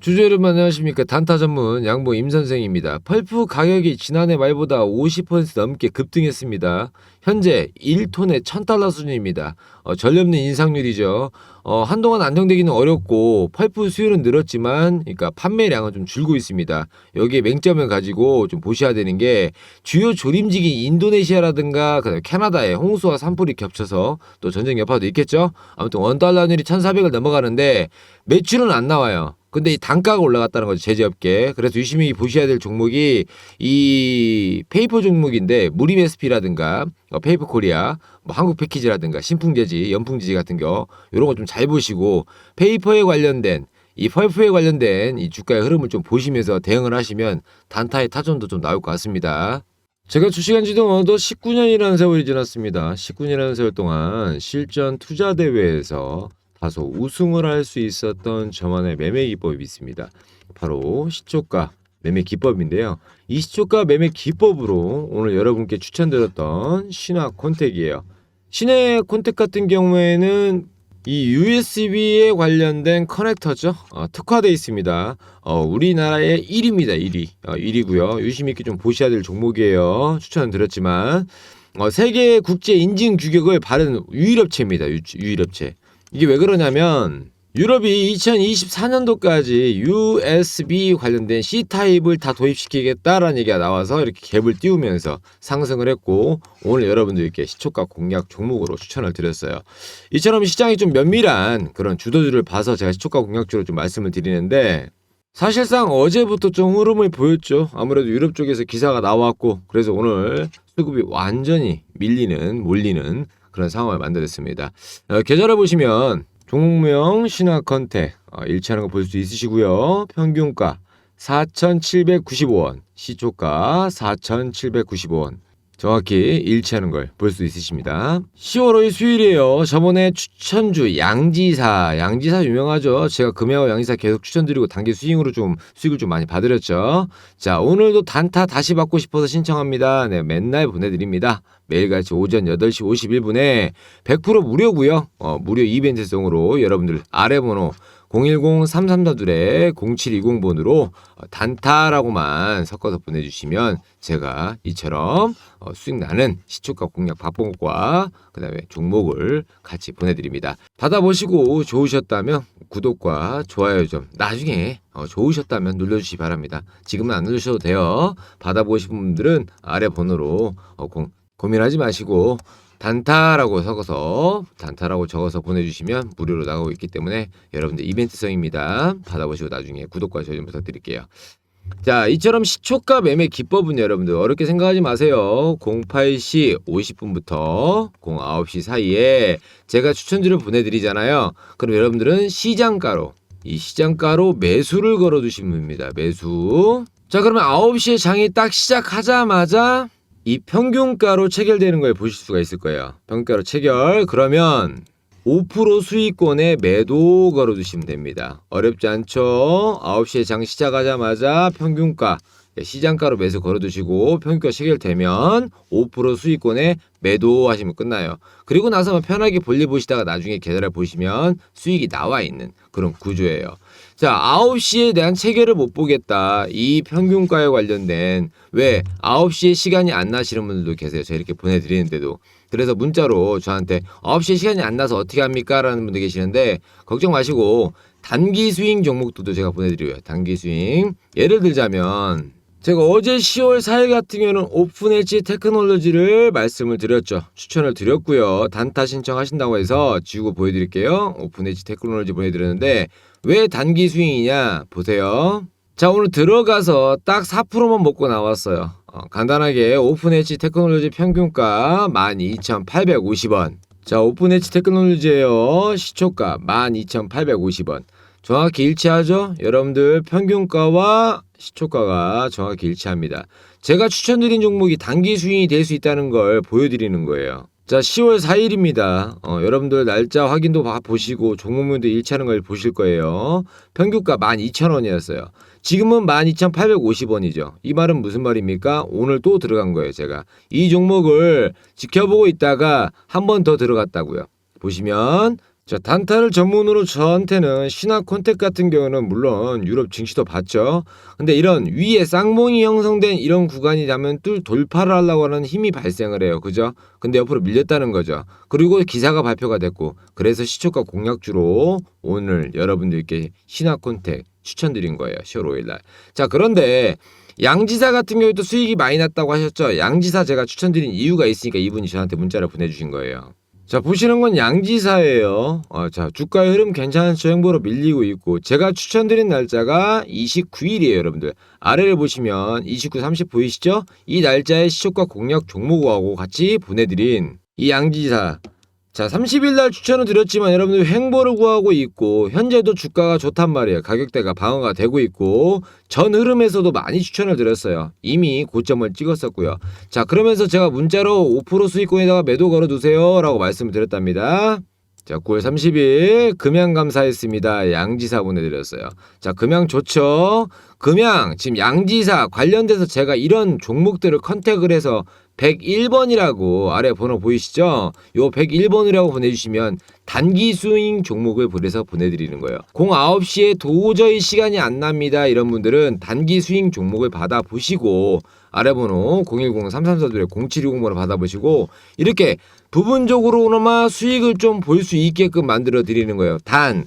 주주 여러분 안녕하십니까 단타 전문 양보 임 선생입니다. 펄프 가격이 지난해 말보다 50% 넘게 급등했습니다. 현재 1톤에 1000달러 수준입니다. 어, 전없는 인상률이죠. 어, 한동안 안정되기는 어렵고 펄프 수요는 늘었지만 그러니까 판매량은 좀 줄고 있습니다. 여기에 맹점을 가지고 좀 보셔야 되는 게 주요 조림지기 인도네시아라든가 캐나다에 홍수와 산불이 겹쳐서 또 전쟁 여파도 있겠죠. 아무튼 원달러율이 1,400을 넘어가는데 매출은 안 나와요. 근데 이 단가가 올라갔다는 거죠 제재업계 그래서 유심히 보셔야 될 종목이 이 페이퍼 종목인데 무림 SP라든가 어, 페이퍼 코리아 뭐 한국 패키지라든가 신풍재지 연풍지지 같은 거 이런 거 좀 잘 보시고 페이퍼에 관련된 이 펄프에 관련된 이 주가의 흐름을 좀 보시면서 대응을 하시면 단타의 타전도 좀 나올 것 같습니다. 제가 주식한 지도 어느덧 19년이라는 세월이 지났습니다. 19년이라는 세월 동안 실전 투자 대회에서 다소 우승을 할 수 있었던 저만의 매매 기법이 있습니다. 바로 시초가 매매 기법인데요. 이 시초가 매매 기법으로 오늘 여러분께 추천드렸던 신화 콘택이에요. 신의 콘택 같은 경우에는 이 USB에 관련된 커넥터죠. 어, 특화되어 있습니다. 어, 우리나라의 1위입니다. 1위. 어, 1위고요. 유심 있게 좀 보셔야 될 종목이에요. 추천을 드렸지만 어, 세계 국제 인증 규격을 바른 유일업체입니다. 유, 유일업체. 이게 왜 그러냐면 유럽이 2024년도까지 USB 관련된 C타입을 다 도입시키겠다라는 얘기가 나와서 이렇게 갭을 띄우면서 상승을 했고 오늘 여러분들께 시초가 공략 종목으로 추천을 드렸어요. 이처럼 시장이 좀 면밀한 그런 주도주를 봐서 제가 시초가 공략주로 좀 말씀을 드리는데 사실상 어제부터 좀 흐름을 보였죠. 아무래도 유럽 쪽에서 기사가 나왔고 그래서 오늘 수급이 완전히 밀리는 몰리는 그런 상황을 만들었습니다. 어, 계좌를 보시면 종목명 신화 컨택 어, 일치하는 거 볼 수 있으시고요. 평균가 4,795원, 시초가 4,795원. 정확히 일치하는 걸 볼 수 있으십니다. 10월 5일 수요일이에요. 저번에 추천주 양지사, 양지사 유명하죠. 제가 금요일 양지사 계속 추천드리고 단기 수익으로 좀 수익을 좀 많이 받으렸죠. 자, 오늘도 단타 다시 받고 싶어서 신청합니다. 네, 맨날 보내드립니다. 매일같이 오전 8시 51분에 100% 무료고요. 어, 무료 이벤트성으로 여러분들 아래 번호 010-3342-0720번으로 어, 단타라고만 섞어서 보내주시면 제가 이처럼 어, 수익 나는 시초가 공략 바봉과 그 다음에 종목을 같이 보내드립니다. 받아보시고 좋으셨다면 구독과 좋아요 좀 나중에 어, 좋으셨다면 눌러주시기 바랍니다. 지금은 안 눌러주셔도 돼요. 받아보신 분들은 아래 번호로 어, 공, 고민하지 마시고 단타라고 적어서 단타라고 적어서 보내주시면 무료로 나가고 있기 때문에 여러분들 이벤트성입니다. 받아보시고 나중에 구독과 좋아요 좀 부탁드릴게요. 자, 이처럼 시초가 매매 기법은 여러분들 어렵게 생각하지 마세요. 08시 50분부터 09시 사이에 제가 추천주를 보내드리잖아요. 그럼 여러분들은 시장가로 이 시장가로 매수를 걸어두시면 됩니다. 매수. 자, 그러면 9시에 장이 딱 시작하자마자 이 평균가로 체결되는 걸 보실 수가 있을 거예요. 평균가로 체결. 그러면 5% 수익권에 매도 걸어두시면 됩니다. 어렵지 않죠? 9시에 장 시작하자마자 평균가, 시장가로 매수 걸어두시고 평균가 체결되면 5% 수익권에 매도하시면 끝나요. 그리고 나서 뭐 편하게 볼일 보시다가 나중에 계좌를 보시면 수익이 나와 있는 그런 구조예요. 자, 9시에 대한 체결을 못 보겠다. 이 평균가에 관련된 왜 9시에 시간이 안 나시는 분들도 계세요. 제가 이렇게 보내드리는데도. 그래서 문자로 저한테 9시에 시간이 안 나서 어떻게 합니까? 라는 분들 계시는데 걱정 마시고 단기 스윙 종목들도 제가 보내드려요. 단기 스윙. 예를 들자면 제가 어제 10월 4일 같은 경우는 오픈 엣지 테크놀로지를 말씀을 드렸죠. 추천을 드렸고요. 단타 신청하신다고 해서 지우고 보여드릴게요. 오픈 엣지 테크놀로지 보내드렸는데 왜 단기 스윙이냐 보세요. 자 오늘 들어가서 딱 4%만 먹고 나왔어요. 어, 간단하게 오픈 엣지 테크놀로지 평균가 12,850원. 자 오픈 엣지 테크놀로지예요. 시초가 12,850원. 정확히 일치하죠? 여러분들 평균가와 시초가가 정확히 일치합니다. 제가 추천드린 종목이 단기 수익이 될 수 있다는 걸 보여드리는 거예요. 자, 10월 4일입니다. 어, 여러분들 날짜 확인도 봐- 보시고 종목명도 일치하는 걸 보실 거예요. 평균가 12,000원이었어요. 지금은 12,850원이죠. 이 말은 무슨 말입니까? 오늘 또 들어간 거예요, 제가. 이 종목을 지켜보고 있다가 한 번 더 들어갔다고요. 보시면 자, 단타를 전문으로 저한테는 신화 콘택 같은 경우는 물론 유럽 증시도 봤죠. 근데 이런 위에 쌍봉이 형성된 이런 구간이 되면 뚫 돌파를 하려고 하는 힘이 발생을 해요. 그죠? 근데 옆으로 밀렸다는 거죠. 그리고 기사가 발표가 됐고 그래서 시초가 공략주로 오늘 여러분들께 신화 콘택 추천드린 거예요. 10월 5일 날. 자, 그런데 양지사 같은 경우도 수익이 많이 났다고 하셨죠. 양지사 제가 추천드린 이유가 있으니까 이분이 저한테 문자를 보내주신 거예요. 자 보시는 건 양지사예요. 어, 자 주가의 흐름 괜찮죠 행보로 밀리고 있고 제가 추천드린 날짜가 29일이에요 여러분들 아래를 보시면 29, 30 보이시죠? 이 날짜에 시초가 공략 종목하고 같이 보내드린 이 양지사 자 30일 날 추천을 드렸지만 여러분들 행보를 구하고 있고 현재도 주가가 좋단 말이에요. 가격대가 방어가 되고 있고 전 흐름에서도 많이 추천을 드렸어요. 이미 고점을 찍었었고요. 자 그러면서 제가 문자로 5% 수익권에다가 매도 걸어두세요 라고 말씀을 드렸답니다. 자 9월 30일 금양 감사했습니다. 양지사 보내드렸어요. 자 금양 좋죠? 금양 지금 양지사 관련돼서 제가 이런 종목들을 컨택을 해서 101번이라고 아래 번호 보이시죠? 요 101번이라고 보내주시면 단기 수익 종목을 보내서 보내드리는 거예요. 09시에 도저히 시간이 안 납니다. 이런 분들은 단기 수익 종목을 받아보시고 아래 번호 010-334-0720번을 받아보시고 이렇게 부분적으로나마 수익을 좀 볼 수 있게끔 만들어 드리는 거예요. 단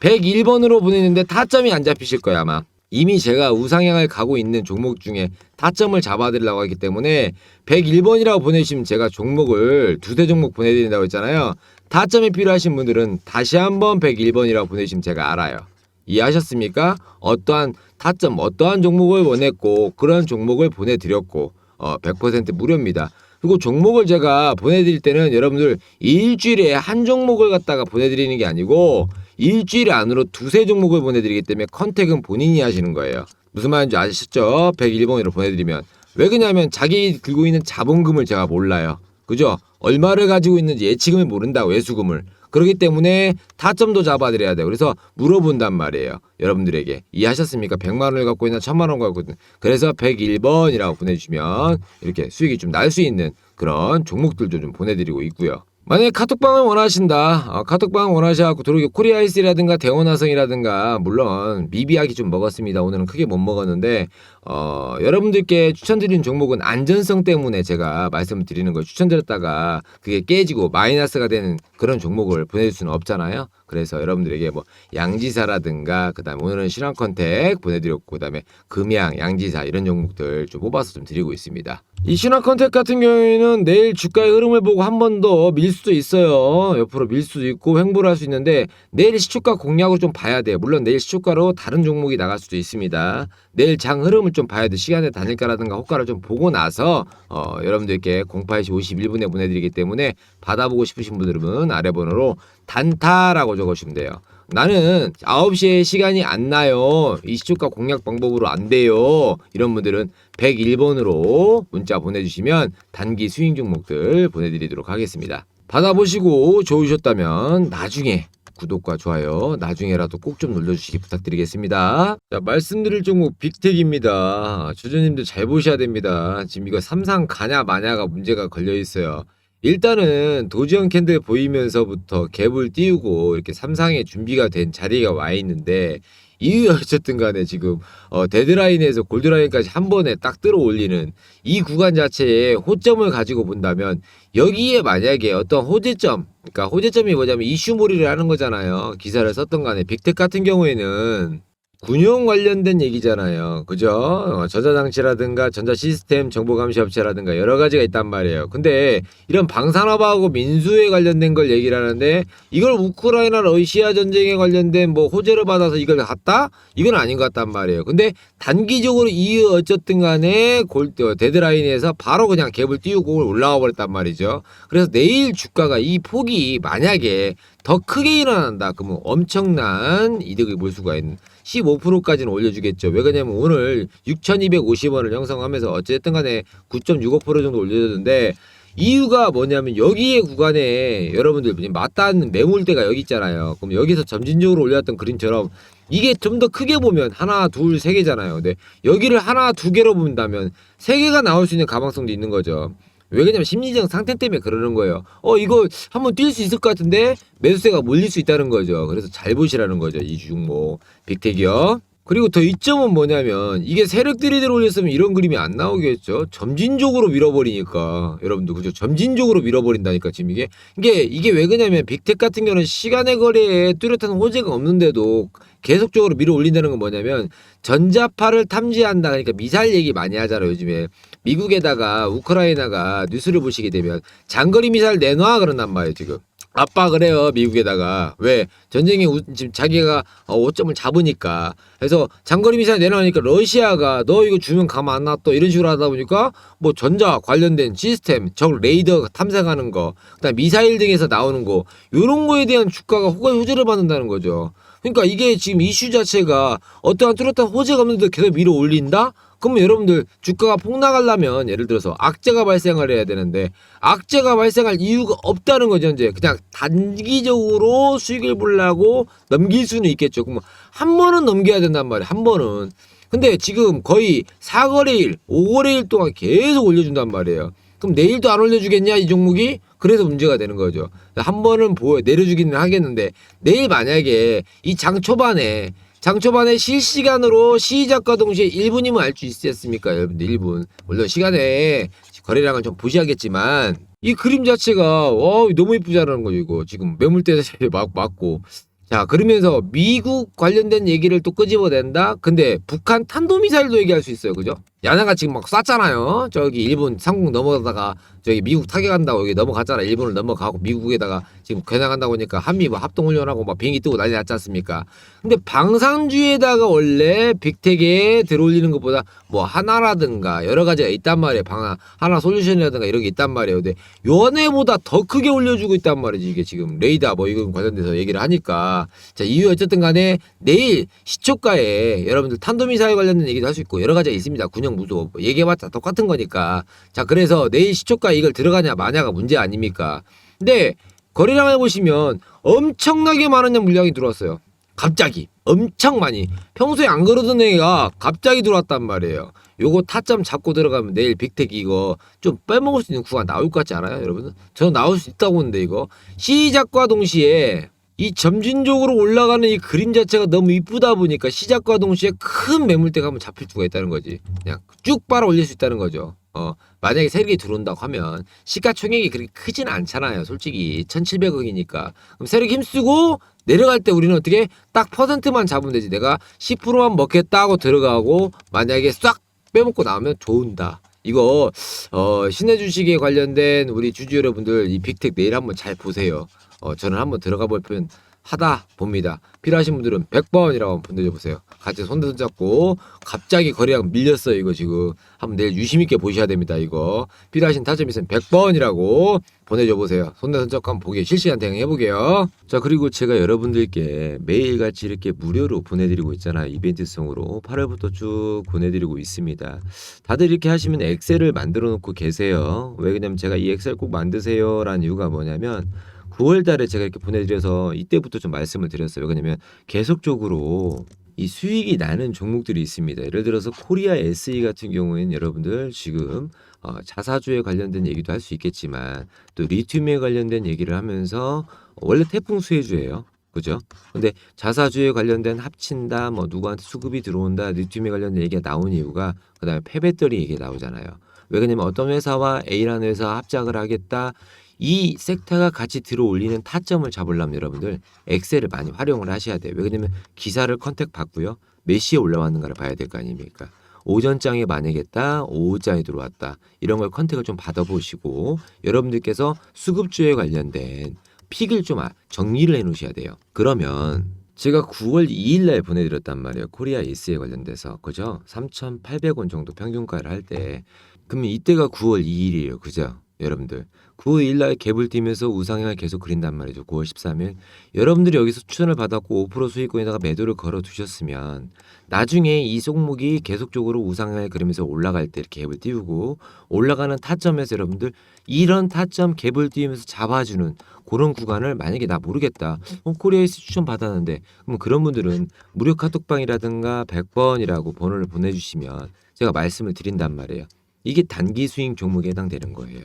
101번으로 보내는데 타점이 안 잡히실 거야 아마. 이미 제가 우상향을 가고 있는 종목 중에 타점을 잡아드리려고 하기 때문에 101번이라고 보내시면 제가 종목을 두세 종목 보내드린다고 했잖아요. 타점이 필요하신 분들은 다시 한번 101번이라고 보내시면 제가 알아요. 이해하셨습니까? 어떠한 타점, 어떠한 종목을 원했고 그런 종목을 보내드렸고 어, 100% 무료입니다. 그리고 종목을 제가 보내드릴 때는 여러분들 일주일에 한 종목을 갖다가 보내드리는 게 아니고 일주일 안으로 두세 종목을 보내드리기 때문에 컨택은 본인이 하시는 거예요. 무슨 말인지 아시죠? 101번으로 보내드리면. 왜 그러냐면 자기 들고 있는 자본금을 제가 몰라요. 그죠? 얼마를 가지고 있는지 예치금을 모른다고 외수금을. 그렇기 때문에 타점도 잡아드려야 돼요. 그래서 물어본단 말이에요. 여러분들에게. 이해하셨습니까? 100만 원을 갖고 있나 1000만 원 갖고 있나. 그래서 101번이라고 보내주시면 이렇게 수익이 좀 날 수 있는 그런 종목들도 좀 보내드리고 있고요. 만약에 카톡방을 원하신다. 어, 카톡방 원하셔갖고 들어오기 코리아이스라든가 대원화성이라든가 물론 미비하게 좀 먹었습니다. 오늘은 크게 못 먹었는데 어, 여러분들께 추천드리는 종목은 안전성 때문에 제가 말씀을 드리는 걸 추천드렸다가 그게 깨지고 마이너스가 되는 그런 종목을 보내줄 수는 없잖아요. 그래서 여러분들에게 뭐 양지사라든가 그다음에 오늘은 실황 컨택 보내드렸고 그다음에 금양, 양지사 이런 종목들 좀 뽑아서 좀 드리고 있습니다. 이 신화 컨택 같은 경우에는 내일 주가의 흐름을 보고 한 번 더 밀 수도 있어요. 옆으로 밀 수도 있고 횡보를 할 수 있는데 내일 시초가 공략을 좀 봐야 돼요. 물론 내일 시초가로 다른 종목이 나갈 수도 있습니다. 내일 장 흐름을 좀 봐야 돼. 시간의 단일가라든가 호가를 좀 보고 나서 어, 여러분들께 08시 51분에 보내드리기 때문에 받아보고 싶으신 분들은 아래 번호로 단타라고 적으시면 돼요. 나는 9시에 시간이 안 나요. 이 시초가 공략 방법으로 안 돼요. 이런 분들은 101번으로 문자 보내주시면 단기 수익 종목들 보내드리도록 하겠습니다. 받아보시고 좋으셨다면 나중에 구독과 좋아요 나중에라도 꼭 좀 눌러주시기 부탁드리겠습니다. 자 말씀드릴 종목 빅텍입니다. 주주님들 잘 보셔야 됩니다. 지금 이거 삼상 가냐 마냐가 문제가 걸려 있어요. 일단은 도지형 캔들 보이면서부터 갭을 띄우고 이렇게 삼상에 준비가 된 자리가 와 있는데 이 어쨌든 간에 지금 어 데드라인에서 골드라인까지 한 번에 딱 들어 올리는 이 구간 자체에 호점을 가지고 본다면 여기에 만약에 어떤 호재점 그러니까 호재점이 뭐냐면 이슈몰이를 하는 거잖아요. 기사를 썼던 간에 빅텍 같은 경우에는 군용 관련된 얘기잖아요. 그죠? 어, 전자장치라든가 전자시스템 정보감시업체라든가 여러 가지가 있단 말이에요. 근데 이런 방산업하고 민수에 관련된 걸 얘기를 하는데 이걸 우크라이나 러시아 전쟁에 관련된 뭐 호재를 받아서 이걸 갔다? 이건 아닌 것 같단 말이에요. 근데 단기적으로 이 어쨌든 간에 골, 어, 데드라인에서 바로 그냥 갭을 띄우고 올라와 버렸단 말이죠. 그래서 내일 주가가 이 폭이 만약에 더 크게 일어난다. 그러면 엄청난 이득을 볼 수가 있는 15%까지는 올려주겠죠. 왜 그러냐면 오늘 6,250원을 형성하면서 어쨌든 간에 9.65% 정도 올려줬는데 이유가 뭐냐면 여기에 구간에 여러분들 맞닿는 매물대가 여기 있잖아요. 그럼 여기서 점진적으로 올렸던 그림처럼 이게 좀 더 크게 보면 하나, 둘, 세 개잖아요. 근데 여기를 하나, 두 개로 본다면 세 개가 나올 수 있는 가망성도 있는 거죠. 왜 그러냐면 심리적 상태 때문에 그러는 거예요. 어 이거 한번 뛸 수 있을 것 같은데 매수세가 몰릴 수 있다는 거죠. 그래서 잘 보시라는 거죠. 이 종목 빅텍이요. 그리고 더 이점은 뭐냐면 이게 세력들이 들어올렸으면 이런 그림이 안 나오겠죠. 점진적으로 밀어버리니까 여러분들 그죠? 점진적으로 밀어버린다니까 지금 이게 이게 이게 왜 그러냐면 빅텍 같은 경우는 시간의 거래에 뚜렷한 호재가 없는데도 계속적으로 밀어 올린다는 건 뭐냐면 전자파를 탐지한다 그러니까 미사일 얘기 많이 하잖아요 요즘에 미국에다가 우크라이나가 뉴스를 보시게 되면 장거리 미사일 내놔 그런단 말이에요 지금. 압박을 해요 미국에다가. 왜? 전쟁에 우- 지금 자기가 어, 오점을 잡으니까. 그래서 장거리 미사일 내놔니까 러시아가 너 이거 주면 가만 안 놔둬. 이런 식으로 하다 보니까 뭐 전자 관련된 시스템 적 레이더 탐색하는 거 그다음 미사일 등에서 나오는 거 요런 거에 대한 주가가 호가 호재를 받는다는 거죠. 그러니까 이게 지금 이슈 자체가 어떠한 뚜렷한 호재가 없는데 계속 밀어 올린다? 그러면 여러분들 주가가 폭락하려면 예를 들어서 악재가 발생을 해야 되는데 악재가 발생할 이유가 없다는 거죠 이제. 그냥 단기적으로 수익을 보려고 넘길 수는 있겠죠. 그러면 한 번은 넘겨야 된단 말이에요 한 번은. 근데 지금 거의 4거래일 5거래일 동안 계속 올려준단 말이에요. 그럼 내일도 안 올려주겠냐 이 종목이? 그래서 문제가 되는 거죠. 한 번은 보여 내려주기는 하겠는데 내일 만약에 이 장 초반에 장 초반에 실시간으로 시작과 동시에 1분이면 알 수 있지 않습니까 여러분들 1분? 물론 시간에 거래량을 좀 보셔야겠지만 이 그림 자체가 와 너무 이쁘잖아는 거죠 이거. 지금 매물대 막 맞고. 자 그러면서 미국 관련된 얘기를 또 끄집어낸다? 근데 북한 탄도미사일도 얘기할 수 있어요 그죠? 야나가 지금 막 쐈잖아요. 저기 일본 상공 넘어가다가 저기 미국 타격한다고 여기 넘어갔잖아. 일본을 넘어가고 미국에다가 지금 겨냥한다고 하니까 한미 뭐 합동훈련하고 막 비행기 뜨고 난리 났지 않습니까? 근데 방산주에다가 원래 빅텍에 들어올리는 것보다 뭐 하나라든가 여러 가지가 있단 말이에요. 방 하나 솔루션이라든가 이런 게 있단 말이에요. 근데 연애보다 더 크게 올려주고 있단 말이지. 이게 지금 레이더 뭐 이거 관련돼서 얘기를 하니까. 자 이유 어쨌든 간에 내일 시초가에 여러분들 탄도미사일 관련된 얘기도 할 수 있고 여러 가지가 있습니다. 군용 무소 뭐 얘기해봤자 똑같은 거니까. 자 그래서 내일 시초가 이걸 들어가냐? 마냐가 문제 아닙니까? 근데 거래량을 보시면 엄청나게 많은 물량이 들어왔어요. 갑자기. 엄청 많이. 평소에 안 그러던 애가 갑자기 들어왔단 말이에요. 요거 타점 잡고 들어가면 내일 빅텍 이거 좀 빼먹을 수 있는 구간 나올 것 같지 않아요 여러분 저는 나올 수 있다고 보는데 이거. 시작과 동시에 이 점진적으로 올라가는 이 그림 자체가 너무 이쁘다 보니까 시작과 동시에 큰 매물대가 한번 잡힐 수가 있다는 거지. 그냥 쭉 빨아 올릴 수 있다는 거죠. 어 만약에 세력이 들어온다고 하면 시가총액이 그렇게 크진 않잖아요 솔직히. 1700억이니까. 그럼 세력 힘쓰고 내려갈 때 우리는 어떻게 딱 퍼센트만 잡으면 되지. 내가 10%만 먹겠다 하고 들어가고 만약에 싹 빼먹고 나오면 좋은다. 이거 어 신의 주식에 관련된 우리 주주 여러분들 이 빅텍 내일 한번 잘 보세요. 어 저는 한번 들어가 볼 편 하다 봅니다. 필요하신 분들은 100번이라고 한번 보내줘 보세요. 같이 손대손 잡고 갑자기 거래량 밀렸어요 이거 지금. 한번 내일 유심 있게 보셔야 됩니다 이거. 필요하신 타점 있으면 100번이라고 보내줘 보세요. 손대손 잡고 한번 보게 실시간 대응해 보게요. 자 그리고 제가 여러분들께 매일같이 이렇게 무료로 보내드리고 있잖아요. 이벤트성으로. 8월부터 쭉 보내드리고 있습니다. 다들 이렇게 하시면 엑셀을 만들어 놓고 계세요. 왜 그러냐면 제가 이 엑셀 꼭 만드세요 라는 이유가 뭐냐면 9월 달에 제가 이렇게 보내드려서 이때부터 좀 말씀을 드렸어요. 왜냐면 계속적으로 이 수익이 나는 종목들이 있습니다. 예를 들어서 코리아 SE 같은 경우에는 여러분들 지금 어, 자사주에 관련된 얘기도 할 수 있겠지만 또 리튬에 관련된 얘기를 하면서 원래 태풍 수혜주예요. 그죠? 근데 자사주에 관련된 합친다, 뭐 누구한테 수급이 들어온다, 리튬에 관련된 얘기가 나온 이유가 그다음에 폐배터리 얘기가 나오잖아요. 왜 그러냐면 어떤 회사와 A라는 회사와 합작을 하겠다. 이 섹터가 같이 들어올리는 타점을 잡으려면 여러분들 엑셀을 많이 활용을 하셔야 돼요. 왜 그러냐면 기사를 컨택 받고요. 몇 시에 올라왔는가를 봐야 될 거 아닙니까? 오전장에 만약에다 오후장에 들어왔다. 이런 걸 컨택을 좀 받아보시고 여러분들께서 수급주에 관련된 픽을 좀 아- 정리를 해 놓으셔야 돼요. 그러면 제가 9월 2일 날 보내드렸단 말이에요. 코리아 에이스에 관련돼서. 그죠? 3,800원 정도 평균가를 할 때. 그러면 이때가 9월 2일이에요. 그죠? 여러분들. 9월 2일 날 갭을 뛰면서 우상향을 계속 그린단 말이죠. 9월 13일. 여러분들이 여기서 추천을 받았고 5% 수익권에다가 매도를 걸어 두셨으면 나중에 이 종목이 계속적으로 우상향을 그리면서 올라갈 때 이렇게 갭을 띄우고 올라가는 타점에서 여러분들 이런 타점 갭을 띄우면서 잡아주는 그런 구간을 만약에 나 모르겠다. 어, 코리아에서 추천 받았는데 그럼 그런 분들은 무료 카톡방이라든가 100번이라고 번호를 보내주시면 제가 말씀을 드린단 말이에요. 이게 단기 스윙 종목에 해당되는 거예요.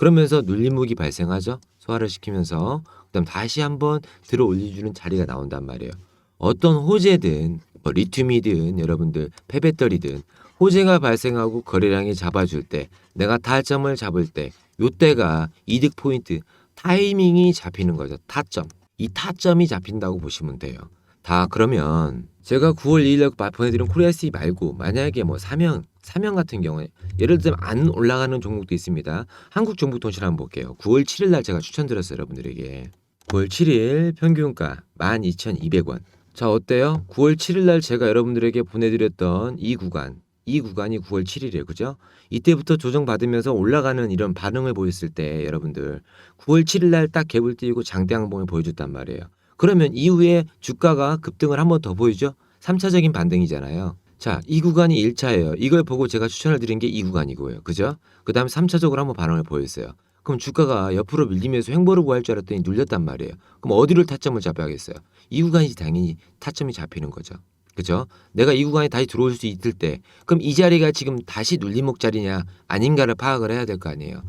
그러면서 눌림목이 발생하죠. 소화를 시키면서 그다음 다시 한번 들어 올려주는 자리가 나온단 말이에요. 어떤 호재든 뭐 리튬이든 여러분들 폐배터리든 호재가 발생하고 거래량이 잡아줄 때 내가 타점을 잡을 때 요때가 이득 포인트 타이밍이 잡히는 거죠. 타점. 이 타점이 잡힌다고 보시면 돼요. 다 그러면 제가 9월 2일에 보내드린 코리아C 말고 만약에 뭐 사명 사명 같은 경우에 예를 들면 안 올라가는 종목도 있습니다. 한국 정보통신 한번 볼게요. 9월 7일 날 제가 추천드렸어요 여러분들에게. 9월 7일 평균가 12,200원. 자 어때요? 9월 7일 날 제가 여러분들에게 보내드렸던 이 구간 이 구간이 9월 7일이에요. 그죠? 이때부터 조정받으면서 올라가는 이런 반응을 보였을 때 여러분들 9월 7일 날 딱 갭을 띄우고 장대 항봉을 보여줬단 말이에요. 그러면 이후에 주가가 급등을 한 번 더 보이죠? 3차적인 반등이잖아요. 자, 이 구간이 1차예요. 이걸 보고 제가 추천을 드린 게 이 구간이고요. 그죠? 그 다음에 3차적으로 한번 반응을 보였어요. 그럼 주가가 옆으로 밀리면서 횡보를 구할 줄 알았더니 눌렸단 말이에요. 그럼 어디를 타점을 잡아야겠어요? 이 구간이 당연히 타점이 잡히는 거죠. 그죠? 내가 이 구간에 다시 들어올 수 있을 때 그럼 이 자리가 지금 다시 눌림목 자리냐 아닌가를 파악을 해야 될 거 아니에요.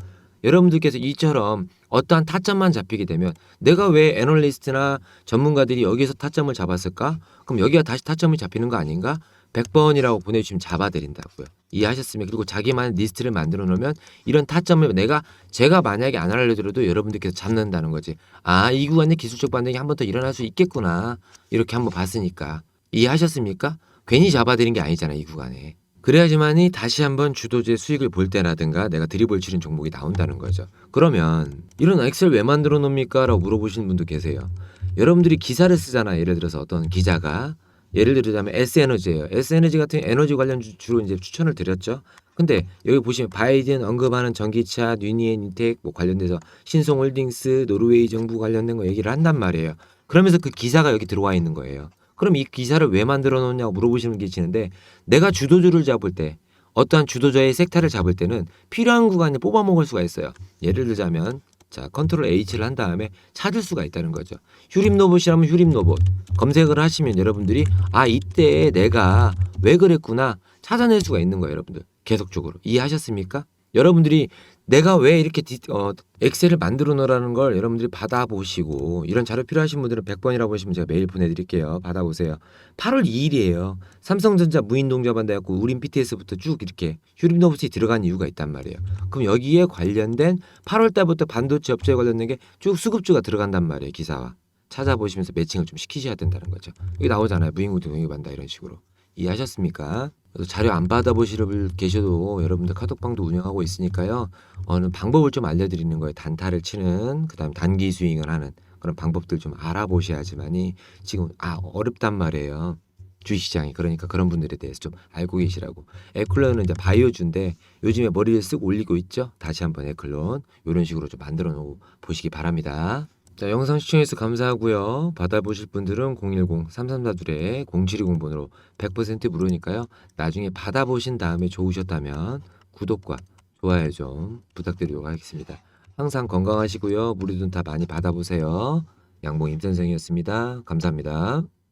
여러분들께서 이처럼 어떠한 타점만 잡히게 되면 내가 왜 애널리스트나 전문가들이 여기서 타점을 잡았을까? 그럼 여기가 다시 타점이 잡히는 거 아닌가? 100번이라고 보내주시면 잡아드린다고요. 이해하셨습니까? 그리고 자기만의 리스트를 만들어 놓으면 이런 타점을 내가 제가 만약에 안 알려드려도 여러분들께서 잡는다는 거지. 아, 이 구간에 기술적 반등이 한 번 더 일어날 수 있겠구나. 이렇게 한번 봤으니까. 이해하셨습니까? 괜히 잡아드린 게 아니잖아요, 이 구간에. 그래야지만이 다시 한번 주도주의 수익을 볼 때라든가 내가 드리블 치는 종목이 나온다는 거죠. 그러면 이런 엑셀 왜 만들어 놓습니까? 라고 물어보시는 분도 계세요. 여러분들이 기사를 쓰잖아요. 예를 들어서 어떤 기자가 예를 들자면 S에너지예요. S에너지 같은 에너지 관련 주- 주로 이제 추천을 드렸죠. 근데 여기 보시면 바이든 언급하는 전기차, 뉴니엔 인텍 뭐 관련돼서 신송홀딩스, 노르웨이 정부 관련된 거 얘기를 한단 말이에요. 그러면서 그 기사가 여기 들어와 있는 거예요. 그럼 이 기사를 왜 만들어 놓냐고 물어보시는 게 계시는데 내가 주도주를 잡을 때 어떠한 주도자의 섹터를 잡을 때는 필요한 구간에 뽑아 먹을 수가 있어요. 예를 들자면 자 컨트롤 H를 한 다음에 찾을 수가 있다는 거죠. 휴림 로봇이라면 휴림 로봇 검색을 하시면 여러분들이 아 이때 내가 왜 그랬구나 찾아낼 수가 있는 거예요, 여러분들. 계속적으로 이해하셨습니까? 여러분들이 내가 왜 이렇게 디, 어, 엑셀을 만들어 놓으라는 걸 여러분들이 받아보시고 이런 자료 필요하신 분들은 100번이라고 보시면 제가 메일 보내드릴게요. 받아보세요. 8월 2일이에요. 삼성전자 무인동자반 돼갖고 우린 BTS부터 쭉 이렇게 휴림노브스에 들어간 이유가 있단 말이에요. 그럼 여기에 관련된 8월 달부터 반도체 업체에 관련된 게 쭉 수급주가 들어간단 말이에요. 기사와. 찾아보시면서 매칭을 좀 시키셔야 된다는 거죠. 여기 나오잖아요. 무인구동 동의반다 이런 식으로. 이해하셨습니까? 그래서 자료 안 받아보시려 계셔도 여러분들 카톡방도 운영하고 있으니까요. 어느 방법을 좀 알려드리는 거예요. 단타를 치는 그 다음 단기 스윙을 하는 그런 방법들 좀 알아보셔야지만이 지금 아 어렵단 말이에요. 주식시장이 그러니까 그런 분들에 대해서 좀 알고 계시라고. 에클론은 이제 바이오주인데 요즘에 머리를 쓱 올리고 있죠. 다시 한번 에클론 이런 식으로 좀 만들어 놓고 보시기 바랍니다. 자, 영상 시청해서 감사하고요. 받아보실 분들은 010-3342-0720번으로 100% 무료니까요. 나중에 받아보신 다음에 좋으셨다면 구독과 좋아요 좀 부탁드리도록 하겠습니다. 항상 건강하시고요. 무료든 다 많이 받아보세요. 양봉 임선생이었습니다. 감사합니다.